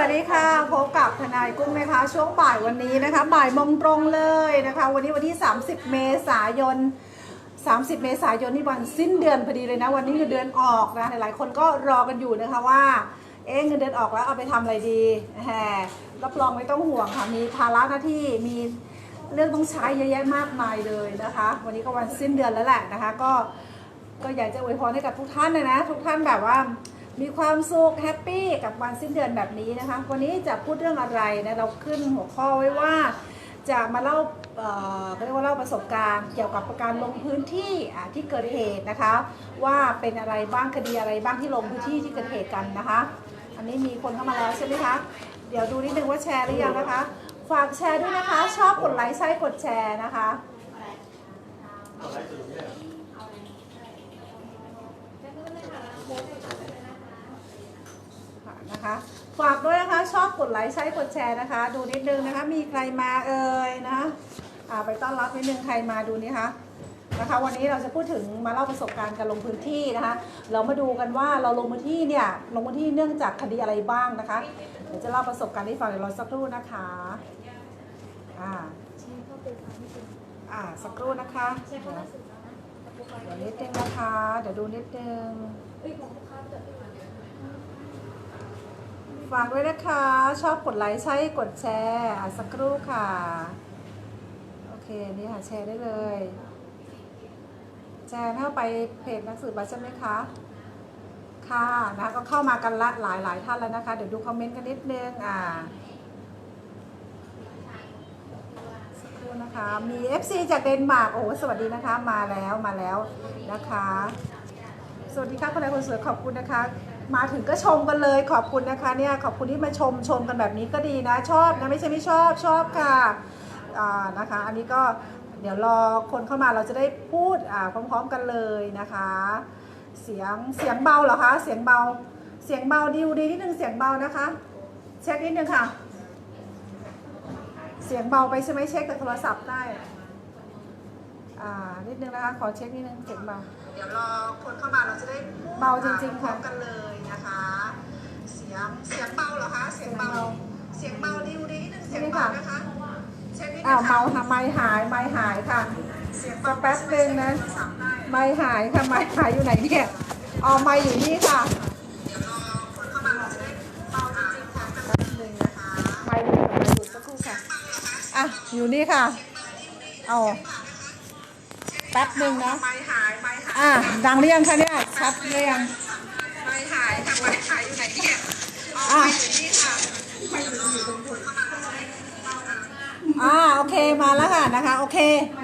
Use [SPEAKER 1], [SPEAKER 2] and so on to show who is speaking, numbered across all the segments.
[SPEAKER 1] วัสดีค่ะพบกับทนายกุ้งนะคะ ช่วงบ่ายวันนี้นะคะบ่ายมงตรงเลยนะคะ วันนี้วันที่ 30 เมษายน 30 เมษายนนี่วันสิ้นเดือนพอดีเลยนะ วันนี้เงินเดือนออกนะหลายๆคนก็รอกันอยู่นะคะว่าเอ๊ะเงินเดือนออกแล้วเอาไปทำอะไรดีแหมรับรองไม่ต้องห่วงค่ะมีภาระหน้าที่มีเรื่องต้องใช้เยอะแยะมากมายเลยนะคะ วันนี้ก็วันสิ้นเดือนแล้วแหละนะคะ ก็ก็อยากจะอวยพรให้กับทุกท่านเลยนะ ทุกท่านแบบว่า มีความสุขแฮปปี้กับวันสิ้นเดือนแบบนี้นะคะ วันนี้จะพูดเรื่องอะไรนะเราขึ้นหัวข้อไว้ว่าจะมาเล่าเรียกว่าเล่าประสบการณ์ เกี่ยวกับการลงพื้นที่ที่เกิดเหตุนะคะ ว่าเป็นอะไรบ้างคดีอะไรบ้างที่ลงพื้นที่ที่เกิดเหตุกันนะคะ อันนี้มีคนเข้ามาแล้วใช่ไหมคะเดี๋ยวดูนิดนึงว่าแชร์หรือยังนะคะฝากแชร์ด้วยนะคะ ชอบกดไลค์ใช่กดแชร์นะคะค่ะ นะคะ ฝากด้วยนะคะ ชอบกดไลค์ใช้กดแชร์นะคะ ดูนิดนึงนะคะ มีใครมาเอ่ยนะคะอ่าไปต้อนรับนิดนึงใครมาดูนี่คะนะคะ วันนี้เราจะพูดถึงมาเล่าประสบการณ์การลงพื้นที่นะคะ เรามาดูกันว่าเราลงพื้นที่เนี่ยลงพื้นที่เนื่องจากคดีอะไรบ้างนะคะ เดี๋ยวจะเล่าประสบการณ์ให้ฟังเดี๋ยวรอสักครู่นะคะอ่าอ่าสักครู่นะคะเดี๋ยวเดี๋ยวนิดนึงนะคะ เดี๋ยวดูนิดนึง ฝากด้วยนะคะ ชอบกดไลค์ใช่กดแชร์อะสักครู่ค่ะ โอเค นี่ค่ะแชร์ได้เลย แชร์เข้าไปเพจหนังสือบัตใช่ไหมคะ ค่ะนะคะก็เข้ามากันละหลายหลายท่านแล้วนะคะ เดี๋ยวดูคอมเมนต์กันนิดนึงอ่าสักครู่นะคะ มี FC จากเดนมาร์กโอ้สวัสดีนะคะ มาแล้วมาแล้วนะคะ สวัสดีค่ะคุณนคนสวยขอบคุณนะคะ มาถึงก็ชมกันเลยขอบคุณนะคะเนี่ยขอบคุณที่มาชมชมกันแบบนี้ก็ดีนะ ชอบนะไม่ใช่ไม่ชอบชอบค่ะอ่านะคะ อันนี้ก็เดี๋ยวรอคนเข้ามาเราจะได้พูดอ่าพร้อมๆกันเลยนะคะ เสียงเสียงเบาเหรอคะเสียงเบาเสียงเบาดิวดีนิดนึงเสียงเบานะคะ เช็คนิดนึงค่ะ เสียงเบาไปใช่ไหมเช็คกับโทรศัพท์ได้อ่านิดนึงนะคะขอเช็คนิดนึงเสียงเบา ดี๋ยวรอคนเข้ามาเราจะได้เบาจริงๆค่ะกันเลยนะคะ เสียงเสียงเบาเหรอคะ เสียงเบา เสียงเบาดิวดีนิดนึงเสียงเบานะคะเช็คนิดนึงอ้าวเมาค่ะไม่หายไม่หายค่ะ เสียงแป๊บนึงนะไม่หายค่ะไม่หายอยู่ไหนเนี่ยอ๋อไม่อยู่นี่ค่ะเดี๋ยวรอคนเข้ามาเราจะได้เบาจริงๆค่ะแป๊บนึงนะคะไม่หลุดไม่หลุดสักครู่ค่ะอะอยู่นี่ค่ะเอา แป๊บนึงนะ
[SPEAKER 2] ไม่หายไม่หาย
[SPEAKER 1] อะดังหรือยังคะเนี่ยชัดหรือยัง
[SPEAKER 2] ไม่หายค่ะไม่หายอยู่ไหนเนี่ยอ๋อ
[SPEAKER 1] อะ
[SPEAKER 2] อยู่นี่ค่ะ
[SPEAKER 1] อ่าโอเคมาแล้วค่ะนะคะ โอเค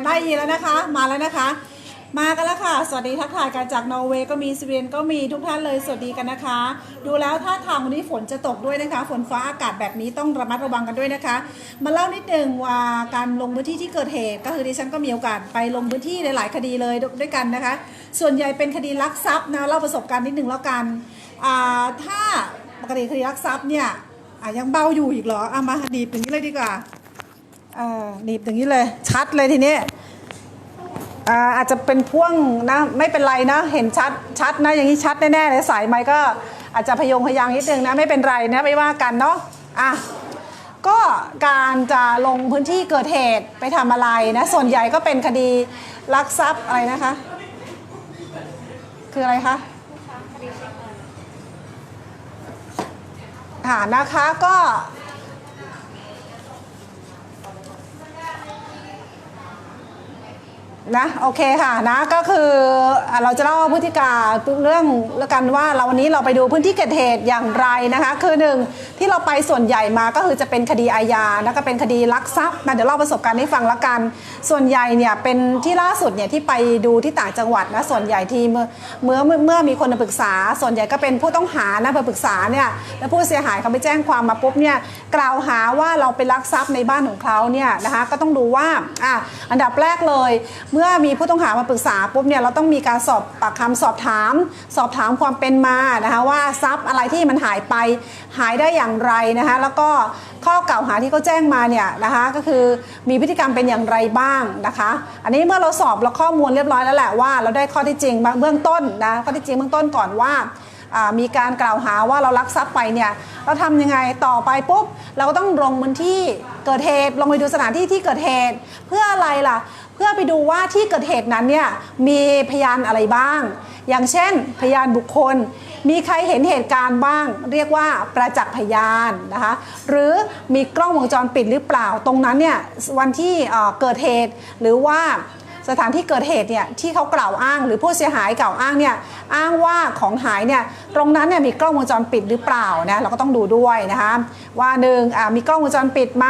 [SPEAKER 1] ได้ยินแล้วนะคะ มาแล้วนะคะ มากันแล้วค่ะ สวัสดีทักทายกันจากนอร์เวย์ก็มีสวีเดนก็มีทุกท่านเลยสวัสดีกันนะคะ ดูแล้วถ้าทางวันนี้ฝนจะตกด้วยนะคะ ฝนฟ้าอากาศแบบนี้ต้องระมัดระวังกันด้วยนะคะ มาเล่านิดหนึ่งว่าการลงพื้นที่ที่เกิดเหตุ ก็คือดิฉันก็มีโอกาสไปลงพื้นที่ในหลายคดีเลยด้วยกันนะคะ ส่วนใหญ่เป็นคดีลักทรัพย์นะเล่าประสบการณ์นิดหนึ่งแล้วกันถ้าปกติคดีลักทรัพย์เนี่ยยังเบาอยู่อีกเหรอเอามาดีบอย่างนี้เลยดีกว่าอ่าหนีบอย่างนี้เลย ชัดเลยทีนี้ อ่าอาจจะเป็นพ่วงนะไม่เป็นไรนะ เห็นชัดชัดนะอย่างนี้ชัดแน่ๆเลยสายไม้ก็อาจจะพยงพยางนิดนึงนะไม่เป็นไรนะไม่ว่ากันเนาะอะก็การจะลงพื้นที่เกิดเหตุไปทำอะไรนะส่วนใหญ่ก็เป็นคดีลักทรัพย์อะไรนะคะ คืออะไรคะค่ะนะคะก็ นะโอเคค่ะนะก็คืออะเราจะเล่าพฤติการเรื่องแล้วกันว่าเราวันนี้เราไปดูพื้นที่เกิดเหตุอย่างไรนะคะ คือหนึ่งที่เราไปส่วนใหญ่มาก็คือจะเป็นคดีอาญานะก็เป็นคดีลักทรัพย์นะเดี๋ยวเล่าประสบการณ์ให้ฟังละกัน ส่วนใหญ่เนี่ยเป็นที่ล่าสุดเนี่ยที่ไปดูที่ต่างจังหวัดนะส่วนใหญ่ที่เมื่อเมื่อเมื่อมีคนมาปรึกษา ส่วนใหญ่ก็เป็นผู้ต้องหานะมาปรึกษาเนี่ยแล้วผู้เสียหายเขาไปแจ้งความมาปุ๊บเนี่ยกล่าวหาว่าเราไปลักทรัพย์ในบ้านของเขาเนี่ยนะคะก็ต้องดูว่าอะอันดับแรกเลยเมื่อมีผู้ต้องหามาปรึกษาปุ๊บเนี่ยเราต้องมีการสอบปากคำสอบถาม สอบถามความเป็นมานะคะว่าทรัพย์อะไรที่มันหายไปหายได้อย่างไรนะคะแล้วก็ข้อกล่าวหาที่เขาแจ้งมาเนี่ยนะคะก็คือมีพฤติกรรมเป็นอย่างไรบ้างนะคะ อันนี้เมื่อเราสอบเราข้อมูลเรียบร้อยแล้วแหละว่า เราได้ข้อที่จริงเบื้องต้นนะข้อที่จริงเบื้องต้นก่อนว่าอ่ามีการกล่าวหาว่าเราลักทรัพย์ไปเนี่ยเราทำยังไงต่อไปปุ๊บ เราก็ต้องลงพื้นที่เกิดเหตุลงไปดูสถานที่ที่เกิดเหตุ เพื่ออะไรล่ะ เพื่อไปดูว่าที่เกิดเหตุนั้นเนี่ยมีพยานอะไรบ้าง อย่างเช่น พยานบุคคล มีใครเห็นเหตุการณ์บ้าง เรียกว่าประจักษ์พยานนะคะหรือมีกล้องวงจรปิดหรือเปล่าตรงนั้นเนี่ยวันที่เกิดเหตุหรือว่า สถานที่เกิดเหตุเนี่ยที่เขากล่าวอ้าง หรือผู้เสียหายกล่าวอ้างเนี่ยอ้างว่าของหายเนี่ยตรงนั้นเนี่ยมีกล้องวงจรปิดหรือเปล่านะเราก็ต้องดูด้วยนะคะว่าหนึ่งอ่ามีกล้องวงจรปิดไหม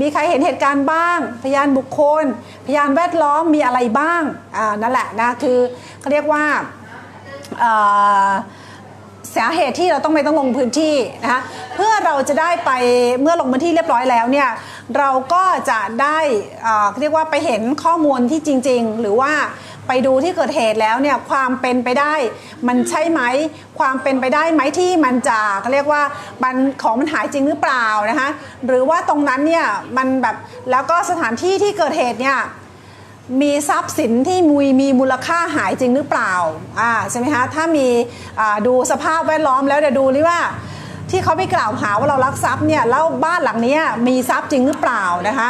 [SPEAKER 1] มีใครเห็นเหตุการณ์บ้าง พยานบุคคล พยานแวดล้อมมีอะไรบ้างอ่านั่นแหละนะคือเขาเรียกว่า สาเหตุที่เราต้องไปต้องลงพื้นที่นะคะเพื่อเราจะได้ไปเมื่อลงพื้นที่เรียบร้อยแล้วเนี่ยเราก็จะได้เอ่อเรียกว่าไปเห็นข้อมูลที่จริง ๆ หรือว่าไปดูที่เกิดเหตุแล้วเนี่ยความเป็นไปได้มันใช่ไหมความเป็นไปได้ไหมที่มันจะเขาเรียกว่ามันของมันหายจริงหรือเปล่านะคะหรือว่าตรงนั้นเนี่ยมันแบบแล้วก็สถานที่ที่เกิดเหตุเนี่ย มีทรัพย์สินที่มุยมีมูลค่าหายจริงหรือเปล่าอ่าใช่ไหมคะถ้ามีดูสภาพแวดล้อมแล้วเดี๋ยวดูนี่ว่าที่เขาไปกล่าวหาว่าเราลักทรัพย์เนี่ยแล้วบ้านหลังนี้มีทรัพย์จริงหรือเปล่านะคะ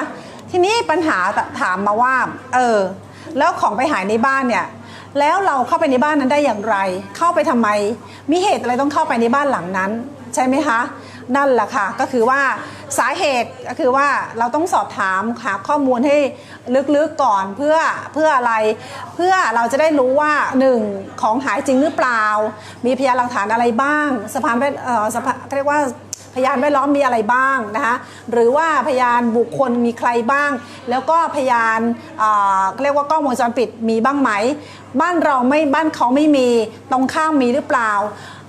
[SPEAKER 1] ทีนี้ปัญหาถามมาว่าเออแล้วของไปหายในบ้านเนี่ยแล้วเราเข้าไปในบ้านนั้นได้อย่างไร เข้าไปทำไม มีเหตุอะไรต้องเข้าไปในบ้านหลังนั้น ใช่ไหมคะ นั่นแหละค่ะก็คือว่าสาเหตุก็คือว่าเราต้องสอบถามหาข้อมูลให้ลึกๆก่อนเพื่อเพื่ออะไร เพื่อเราจะได้รู้ว่าหนึ่งของหายจริงหรือเปล่า มีพยานหลักฐานอะไรบ้างสะพานแวดเอ่อสะพาเรียกว่า พยานแวดล้อมมีอะไรบ้างนะคะหรือว่าพยานบุคคลมีใครบ้าง แล้วก็พยานเอ่อเรียกว่ากล้องวงจรปิดมีบ้างไหม บ้านเราไม่บ้านเขาไม่มีตรงข้ามมีหรือเปล่า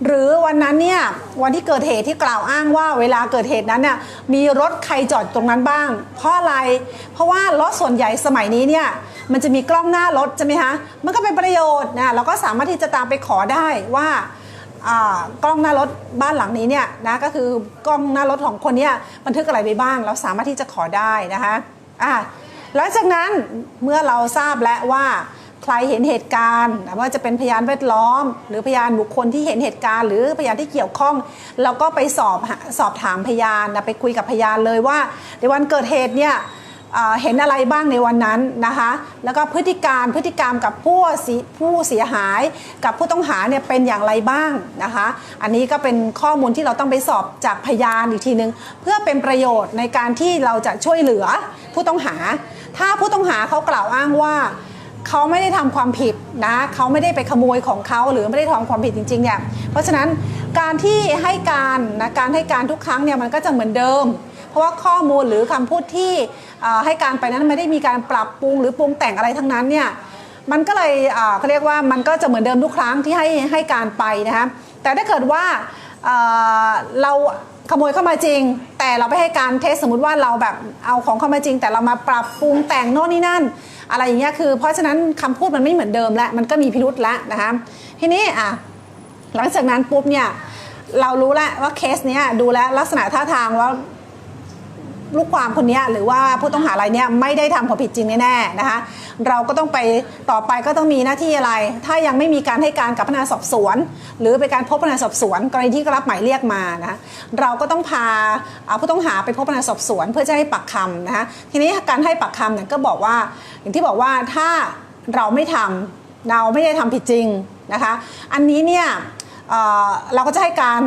[SPEAKER 1] หรือวันนั้นเนี่ยวันที่เกิดเหตุที่กล่าวอ้างว่าเวลาเกิดเหตุนั้นเนี่ยมีรถใครจอดตรงนั้นบ้าง เพราะอะไร เพราะว่ารถส่วนใหญ่สมัยนี้เนี่ยมันจะมีกล้องหน้ารถใช่ไหมคะมันก็เป็นประโยชน์นะเราก็สามารถที่จะตามไปขอได้ว่า กล้องหน้ารถบ้านหลังนี้เนี่ยนะก็คือกล้องหน้ารถของคนเนี้ยบันทึกอะไรไปบ้างเราสามารถที่จะขอได้นะคะอ่าหลังจากนั้นเมื่อเราทราบแล้วว่าใครเห็นเหตุการณ์ว่าจะเป็นพยานแวดล้อม หรือพยานบุคคลที่เห็นเหตุการณ์ หรือพยานที่เกี่ยวข้องเราก็ไปสอบสอบถามพยานนะไปคุยกับพยานเลยว่าในวันเกิดเหตุเนี่ย เห็นอะไรบ้างในวันนั้นนะคะแล้วก็พฤติการพฤติกรรมกับผู้เสียผู้เสียหาย กับผู้ต้องหาเนี่ยเป็นอย่างไรบ้างนะคะอันนี้ก็เป็นข้อมูลที่เราต้องไปสอบจากพยานอีกทีนึง เพื่อเป็นประโยชน์ในการที่เราจะช่วยเหลือผู้ต้องหา ถ้าผู้ต้องหาเขากล่าวอ้างว่าเขาไม่ได้ทำความผิดนะเขาไม่ได้ไปขโมยของเขาหรือไม่ได้ทำความผิดจริงๆเนี่ยเพราะฉะนั้นการที่ให้การนะการให้การทุกครั้งเนี่ยมันก็จะเหมือนเดิม เพราะว่าข้อมูลหรือคำพูดที่ให้การไปนั้นไม่ได้มีการปรับปรุงหรือปรุงแต่งอะไรทั้งนั้นเนี่ยมันก็เลยเขาเรียกว่ามันก็จะเหมือนเดิมทุกครั้งที่ให้ให้การไปนะคะแต่ถ้าเกิดว่าเราขโมยเข้ามาจริง แต่เราไปให้การเทสสมมติว่าเราแบบเอาของเข้ามาจริง แต่เรามาปรับปรุงแต่งโน่นนี่นั่น อะไรอย่างเงี้ยคือ เพราะฉะนั้นคำพูดมันไม่เหมือนเดิมแล้วมันก็มีพิรุษแล้วนะคะทีนี้อะหลังจากนั้นปุ๊บเนี่ยเรารู้แล้วว่าเคสเนี้ยดูแล้วลักษณะท่าทางว่า ลูกความคนนี้หรือว่าผู้ต้องหารายเนี้ยไม่ได้ทำความผิดจริงแน่ๆนะคะเราก็ต้องไปต่อไปก็ต้องมีหน้าที่อะไร ถ้ายังไม่มีการให้การกับพนักงานสอบสวน หรือไปการพบพนักงานสอบสวน กรณีที่รับหมายเรียกมานะเราก็ต้องพาผู้ต้องหาไปพบพนักงานสอบสวน เพื่อจะให้ปากคำนะคะทีนี้การให้ปากคำเนี่ยก็บอกว่า อย่างที่บอกว่าถ้าเราไม่ทำเราไม่ได้ทำผิดจริงนะคะ อันนี้เนี่ยเเราก็จะให้การ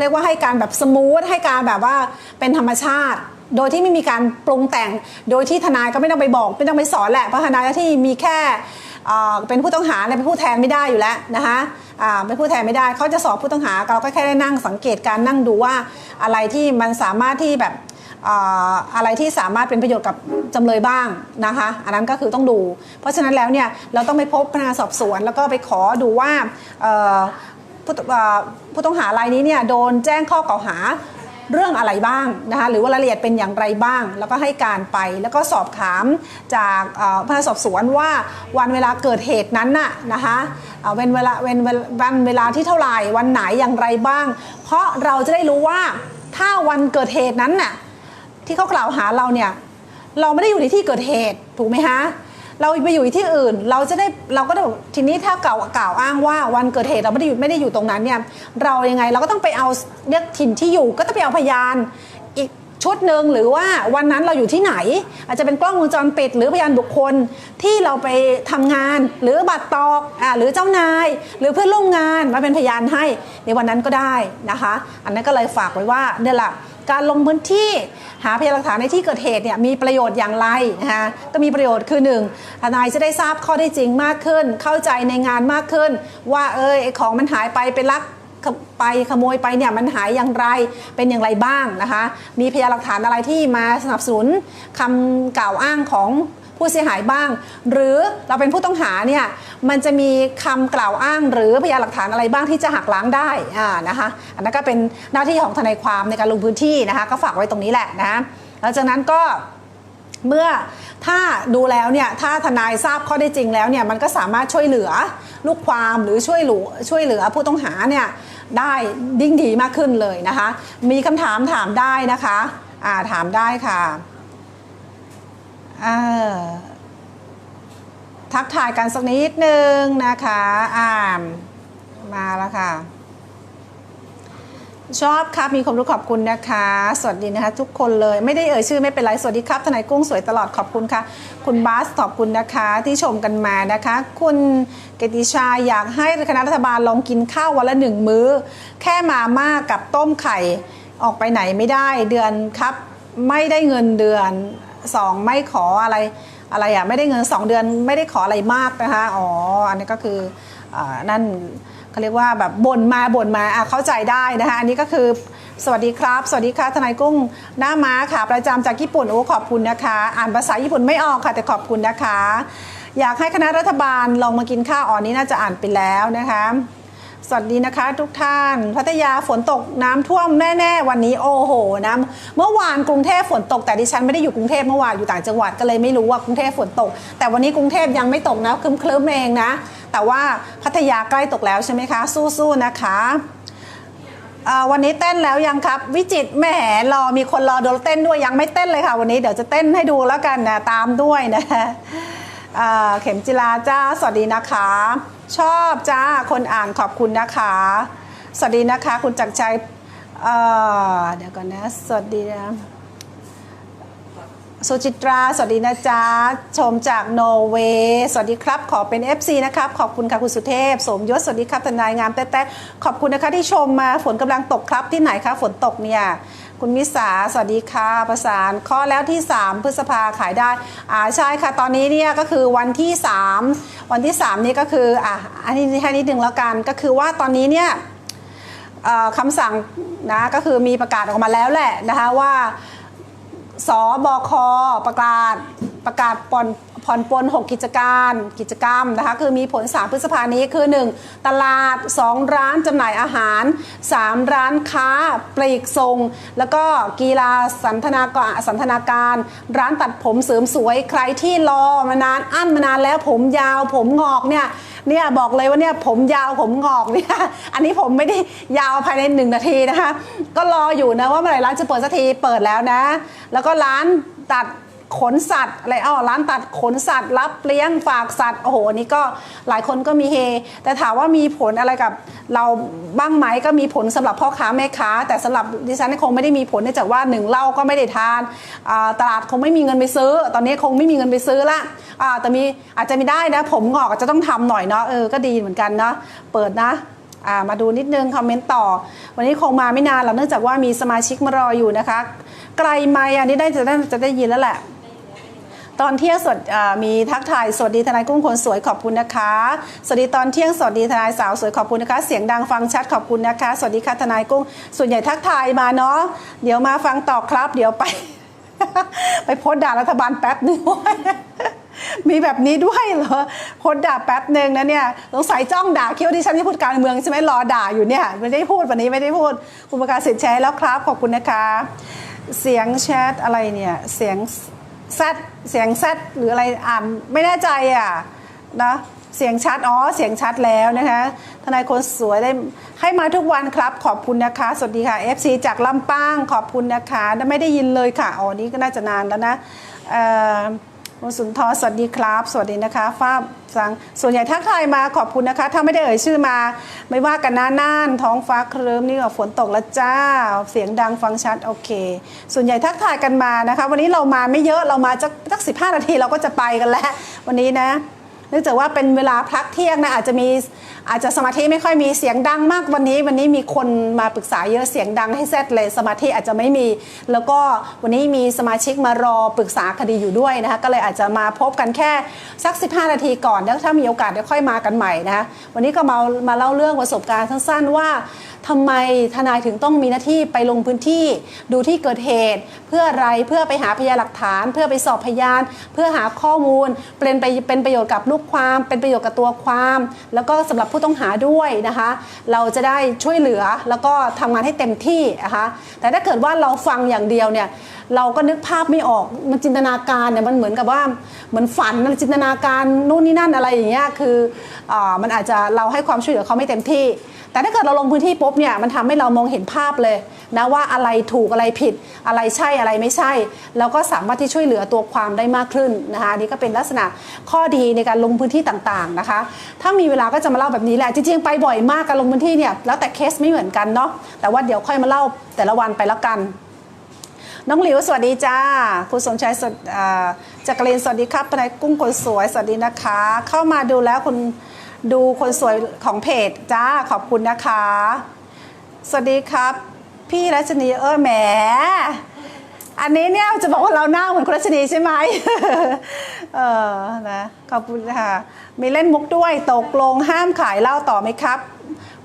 [SPEAKER 1] เรียกว่าให้การแบบสมูทให้การแบบว่าเป็นธรรมชาติ โดยที่ไม่มีการปรุงแต่ง โดยที่ทนายก็ไม่ต้องไปบอก ไม่ต้องไปสอนแหละเพราะทนายที่มีแค่เป็นผู้ต้องหาเนี่ยเป็นผู้แทนไม่ได้อยู่แล้วนะคะเป็นผู้แทนไม่ได้เขาจะสอบผู้ต้องหาเราก็แค่ได้นั่งสังเกตการนั่งดูว่าอะไรที่มันสามารถที่แบบอะไรที่สามารถเป็นประโยชน์กับจำเลยบ้างนะคะ อันนั้นก็คือต้องดู เพราะฉะนั้นแล้วเนี่ยเราต้องไปพบพนักงานสอบสวน แล้วก็ไปขอดูว่าผู้ต้องหารายนี้เนี่ยโดนแจ้งข้อกล่าวหา เรื่องอะไรบ้างนะคะหรือว่ารายละเอียดเป็นอย่างไรบ้าง แล้วก็ให้การไปแล้วก็สอบถามจากพนักสอบสวนว่าวันเวลาเกิดเหตุนั้นน่ะนะคะเอ่อเป็นเวลาเป็นวันเวลาที่เท่าไหร่วันไหนอย่างไรบ้าง เพราะเราจะได้รู้ว่าถ้าวันเกิดเหตุนั้นน่ะที่เขากล่าวหาเราเนี่ยเราไม่ได้อยู่ในที่เกิดเหตุถูกไหมฮะ เราไปอยู่ที่อื่น เราจะได้เราก็ได้อกทีนี้ถ้าเก่ากล่าวอ้างว่าวันเกิดเหตุเราไม่ได้อยู่ไม่ได้อยู่ตรงนั้นเนี่ยเรายังไงเราก็ต้องไปเอาเรียกถิ่นที่อยู่ ก็ต้องไปเอาพยานอีกชุดหนึ่งหรือว่าวันนั้นเราอยู่ที่ไหน อาจจะเป็นกล้องวงจรปิด หรือพยานบุคคลที่เราไปทำงาน หรือบัตรตอกอ่าหรือเจ้านาย หรือเพื่อนร่วมงานมาเป็นพยานให้ในวันนั้นก็ได้นะคะ อันนั้นก็เลยฝากไว้ว่าเนี่ยแหละ การลงพื้นที่หาพยานหลักฐานในที่เกิดเหตุเนี่ยมีประโยชน์อย่างไรนะคะก็มีประโยชน์คือหนึ่งทนายจะได้ทราบข้อได้จริงมากขึ้น เข้าใจในงานมากขึ้น ว่าเออของมันหายไปเป็นลักไปขโมยไปเนี่ยมันหายอย่างไรเป็นอย่างไรบ้างนะคะ มีพยานหลักฐานอะไรที่มาสนับสนุนคำกล่าวอ้างของ ผู้เสียหายบ้าง หรือเราเป็นผู้ต้องหาเนี่ยมันจะมีคำกล่าวอ้าง หรือพยานหลักฐานอะไรบ้างที่จะหักล้างได้อ่านะคะอันนั้นก็เป็นหน้าที่ของทนายความในการลงพื้นที่นะคะก็ฝากไว้ตรงนี้แหละนะแล้วจากนั้นก็เมื่อถ้าดูแล้วเนี่ยถ้าทนายทราบข้อได้จริงแล้วเนี่ยมันก็สามารถช่วยเหลือลูกความหรือช่วยหลือช่วยเหลือผู้ต้องหาเนี่ยได้ยิ่งดีมากขึ้นเลยนะคะ มีคำถามถามได้นะคะอ่าถามได้ค่ะ อ่าทักทายกันสักนิดนึงนะคะอ่านมาแล้วค่ะ ชอบครับมีความรู้ขอบคุณนะคะ สวัสดีนะคะ ทุกคนเลยไม่ได้เอ่ยชื่อไม่เป็นไร สวัสดีครับทนายกุ้งสวยตลอดขอบคุณค่ะ คุณบาสขอบคุณนะคะ ที่ชมกันมานะคะ คุณเกติชาอยากให้คณะรัฐบาลลองกินข้าววันละหนึ่งมื้อ แค่มาม่ากับต้มไข่ออกไปไหนไม่ได้เดือนครับ ไม่ได้เงินเดือน สองไม่ขออะไรอะไรอะไม่ได้เงินสองเดือนไม่ได้ขออะไรมากนะคะอ๋ออันนี้ก็คืออนั่นเขาเรียกว่าแบบบ่นมาบ่นมาอะเข้าใจได้นะคะอันนี้ก็คือสวัสดีครับ สวัสดีค่ะทนายกุ้งหน้าม้าค่ะ ประจำจากญี่ปุ่นโอ้ขอบคุณนะคะ อ่านภาษาญี่ปุ่นไม่ออกค่ะแต่ขอบคุณนะคะ อยากให้คณะรัฐบาลลองมากินข้าวอ๋อนนี้น่าจะอ่านไปแล้วนะคะ สวัสดีนะคะทุกท่าน พัทยาฝนตกน้ำท่วมแน่ ๆ วันนี้โอ้โหน้ำเมื่อวานกรุงเทพฝนตกแต่ดิฉันไม่ได้อยู่กรุงเทพเมื่อวานอยู่ต่างจังหวัดก็เลยไม่รู้ว่ากรุงเทพฝนตก แต่วันนี้กรุงเทพยังไม่ตกนะคลึ้มๆเองนะ แต่ว่าพัทยาใกล้ตกแล้วใช่ไหมคะ สู้ๆนะคะวันนี้เต้นแล้วยังครับ วิจิตแหมรอมีคนรอดูเต้นด้วยยังไม่เต้นเลยค่ะ วันนี้เดี๋ยวจะเต้นให้ดูแล้วกันนะตามด้วยนะเข็มจิลาจ้าสวัสดีนะคะ ชอบจ้า คนอ่านขอบคุณนะคะ สวัสดีนะคะคุณจักรชัยเเดี๋ยวก่อนนะ สวัสดีนะสุจิตรา สวัสดีนะจ๊ะ ชมจากโนเวย์สวัสดีครับ ขอเป็น FC นะครับ ขอบคุณค่ะคุณสุเทพ สมยศ สวัสดีครับทนายงามแต๊ะขอบคุณนะคะที่ชมมา ฝนกำลังตกครับที่ไหนคะ ฝนตกเนี่ย คุณมิสาสวัสดีค่ะ ประสานข้อแล้วที่ 3 พฤษภาขายได้อ่าใช่ค่ะ ตอนนี้เนี่ยก็คือวันที่ 3 วันที่ 3 นี้ก็คืออะอันนี้แค่นิดนึงแล้วกันก็คือว่าตอนนี้เนี่ยคำสั่งนะก็คือมีประกาศออกมาแล้วแหละนะคะว่าสบคประกาศประกาศผ่อน ผ่อนปลน6 กิจการกิจกรรมนะคะคือมีผล 3 พฤษภานี้คือ 1 ตลาด 2 ร้านจำหน่ายอาหาร 3 ร้านค้าปลีกส่ง แล้วก็กีฬาสันทนาการสันทนาการ ร้านตัดผมเสริมสวยใครที่รอมานานอั้นมานานแล้วผมยาวผมงอกเนี่ยเนี่ยบอกเลยว่าเนี่ยผมยาวผมงอกเนี่ยอันนี้ผมไม่ได้ยาวภายในหนึ่งนาทีนะคะ ก็รออยู่นะว่าเมื่อไหร่ร้านจะเปิดสักทีเปิดแล้วนะ แล้วก็ร้านตัด ขนสัตว์อะไรอ้อร้านตัดขนสัตว์รับเลี้ยงฝากสัตว์โอ้โหอันนี้ก็หลายคนก็มีเฮ แต่ถามว่ามีผลอะไรกับเราบ้างไหมก็มีผลสำหรับพ่อค้าแม่ค้า แต่สำหรับดิฉันคงไม่ได้มีผลเนื่องจากว่าหนึ่งเหล้าก็ไม่ได้ทานตลาดคงไม่มีเงินไปซื้อ ตอนนี้คงไม่มีเงินไปซื้อละอแต่มีอาจจะมีได้นะ ผมงอกอาจจะต้องทำหน่อยเนาะเออก็ดีเหมือนกันเนาะเปิดนะามาดูนิดนึงคอมเมนต์ต่อ วันนี้คงมาไม่นานหรอกเนื่องจากว่ามีสมาชิกมารออยู่นะคะ ไกลไหมอันนี้ได้จะได้จะได้ยินแล้วแหละ ตอนเที่ยงสดมีทักทายสวัสดีทนายกุ้งคนสวยขอบคุณนะคะ สวัสดีตอนเที่ยงสวัสดีทนายสาวสวยขอบคุณนะคะ เสียงดังฟังชัดขอบคุณนะคะ สวัสดีค่ะทนายกุ้ง ส่วนใหญ่ทักทายมาเนาะเดี๋ยวมาฟังต่อครับ เดี๋ยวไป ไปโพสด่ารัฐบาลแป๊บนึงมีแบบนี้ด้วยเหรอโพสด่าแป๊บหนึ่งนะเนี่ยสงสัยจ้องด่าคิดว่าที่ฉันที่พูดการเมืองใช่ไหมรอด่าอยู่เนี่ยไม่ได้พูดวันนี้ไม่ได้พูดคุณประกาศสิทธิ์แชร์แล้วครับขอบคุณนะคะ เสียงแชทอะไรเนี่ยเสียง แซดเสียงแซดหรืออะไรอ่านไม่แน่ใจอะนะเสียงชัดอ๋อเสียงชัดแล้วนะคะทนายคนสวยได้ให้มาทุกวันครับ ขอบคุณนะคะ สวัสดีค่ะ FC จากลำปางขอบคุณนะคะไม่ได้ยินเลยค่ะอ๋อนี้ก็น่าจะนานแล้วนะเอ่อ คุณสุนทรสวัสดีครับ สวัสดีนะคะฟ้าสังส่วนใหญ่ทักทายมาขอบคุณนะคะ ถ้าไม่ได้เอ่ยชื่อมา ไม่ว่ากันนะน่านท้องฟ้าครึ้มนี่ก็ฝนตกแล้วจ้า เสียงดังฟังชัดโอเค ส่วนใหญ่ทักทายกันมานะคะ วันนี้เรามาไม่เยอะเรามาจักสักสิบห้านาทีเราก็จะไปกันแล้ว วันนี้นะเนื่องจากว่าเป็นเวลาพักเที่ยงนะอาจจะมี อาจจะสมาธิไม่ค่อยมีเสียงดังมากวันนี้ วันนี้มีคนมาปรึกษาเยอะเสียงดังให้เซตเลยสมาธิอาจจะไม่มี แล้วก็วันนี้มีสมาชิกมารอปรึกษาคดีอยู่ด้วยนะคะก็เลยอาจจะมาพบกันแค่สัก 15 นาทีก่อนแล้วถ้ามีโอกาสเดี๋ยวค่อยมากันใหม่นะคะวันนี้ก็มามาเล่าเรื่องประสบการณ์สั้นๆว่าทำไมทนายถึงต้องมีหน้าที่ไปลงพื้นที่ ดูที่เกิดเหตุ เพื่ออะไรเพื่อไปหาพยานหลักฐาน เพื่อไปสอบพยาน เพื่อหาข้อมูลเป็นไปเป็นประโยชน์กับลูกความ เป็นประโยชน์กับตัวความ แล้วก็สำหรับผู้ต้องหาด้วยนะคะ เราจะได้ช่วยเหลือแล้วก็ทำงานให้เต็มที่นะคะแต่ถ้าเกิดว่าเราฟังอย่างเดียวเนี่ย เราก็นึกภาพไม่ออกมันจินตนาการเนี่ยมันเหมือนกับว่าเหมือนฝันจินตนาการนู่นนี่นั่นอะไรอย่างเงี้ยคืออมันอาจจะเราให้ความช่วยเหลือเขาไม่เต็มที่ แต่ถ้าเกิดเราลงพื้นที่ปุ๊บเนี่ยมันทำให้เรามองเห็นภาพเลยนะว่าอะไรถูกอะไรผิดอะไรใช่อะไรไม่ใช่ แล้วก็สามารถที่ช่วยเหลือตัวความได้มากขึ้นนะคะนนี่ก็เป็นลักษณะข้อดีในการลงพื้นที่ต่างๆนะคะ ถ้ามีเวลาก็จะมาเล่าแบบนี้แหละจริงๆไปบ่อยมากการลงพื้นที่เนี่ยแล้วแต่เคสไม่เหมือนกันเนาะแต่ว่าเดี๋ยวค่อยมาเล่าแต่ละวันไปแล้วกัน น้องหลิวสวัสดีจ้าคุณสมชายสวัสอ่าจักรินสวัสดีครับปนายกุ้งคนสวยสวัสดีนะคะ เข้ามาดูแล้วคุณดูคนสวยของเพจจ้าขอบคุณนะคะ สวัสดีครับ พี่รัชนีเออแหมอันนี้เนี่ยจะบอกว่าเราหน้าเหมือนคุณรัชนีใช่ไหมเออนะขอบคุณค่ะมีเล่นมุกด้วยตกลงห้ามขายเหล้าต่อไหมครับ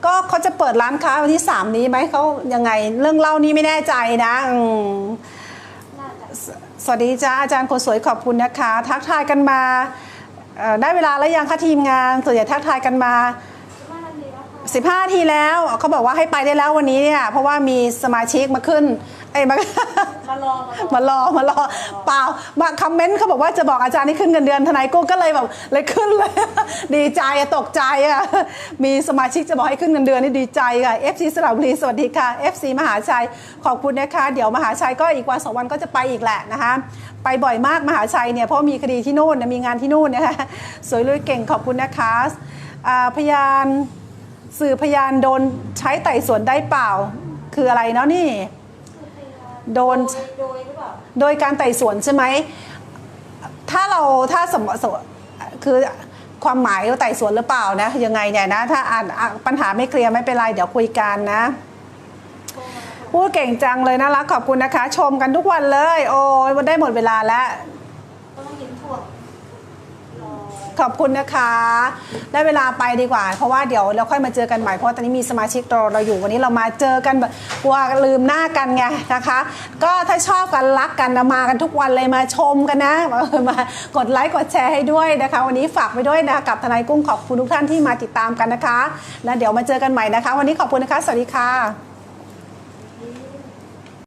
[SPEAKER 1] ก็เขาจะเปิดร้านค้าวันที่ 3 นี้ไหมเขายังไงเรื่องเหล้านี้ไม่แน่ใจนะอืมสสวัสดีจ้าอาจารย์คนสวยขอบคุณนะคะ ทักทายกันมาเอ่อได้เวลาแล้วยังคะทีมงานส่วนใหญ่ทักทายกันมา 15นาทีแล้วเขาบอกว่าให้ไปได้แล้ววันนี้เนี่ยเพราะว่ามีสมาชิกมาขึ้น ไอ้ยมา
[SPEAKER 3] มารอมารอ
[SPEAKER 1] มารอมารอเปล่ามาคอมเมนต์เขาบอกว่าจะบอกอาจารย์ให้ขึ้นเงินเดือนทนายกุ้งก็เลยแบบเลยขึ้นเลย ดีใจอะตกใจอะมีสมาชิกจะบอกให้ขึ้นเงินเดือนนี่ดีใจค่ะ FC สระบุรีสวัสดีค่ะ FC มหาชัยขอบคุณนะคะ เดี๋ยวมหาชัยก็อีกวันสองวันก็จะไปอีกแหละนะคะ ไปบ่อยมากมหาชัยเนี่ยเพราะมีคดีที่นู่นนะมีงานที่นู่นนะคะสวยลุยเก่งขอบคุณนะคะอ่าพยานสื่อพยานโดนใช้ไต่สวนได้เปล่า คืออะไรเนาะนี่ โดน
[SPEAKER 3] โดยหรือเปล่า
[SPEAKER 1] โดยการไต่สวนใช่ไหมถ้าเราถ้าสมสมคือความหมายว่าไต่สวนหรือเปล่านะยังไงเนี่ยนะ ถ้าอ่านอะปัญหาไม่เคลียร์ไม่เป็นไรเดี๋ยวคุยกันนะพูดเก่งจังเลยน่ารักขอบคุณนะคะ ชมกันทุกวันเลย โอ้ยวันได้หมดเวลาแล้ว
[SPEAKER 3] ก็ต้องกินถั่วรอ
[SPEAKER 1] ขอบคุณนะคะ ได้เวลาไปดีกว่า เพราะว่าเดี๋ยวเราค่อยมาเจอกันใหม่เพราะตอนนี้มีสมาชิกรอเราอยู่วันนี้เรามาเจอกันแบบว่าลืมหน้ากันไงนะคะ ก็ถ้าชอบกันรักกันมากันทุกวันเลยมาชมกันนะมามากดไลค์กดแชร์ให้ด้วยนะคะ วันนี้ฝากไปด้วยนะกับทนายกุ้งขอบคุณทุกท่านที่มาติดตามกันนะคะ แล้วเดี๋ยวมาเจอกันใหม่นะคะ วันนี้ขอบคุณนะคะ สวัสดีค่ะ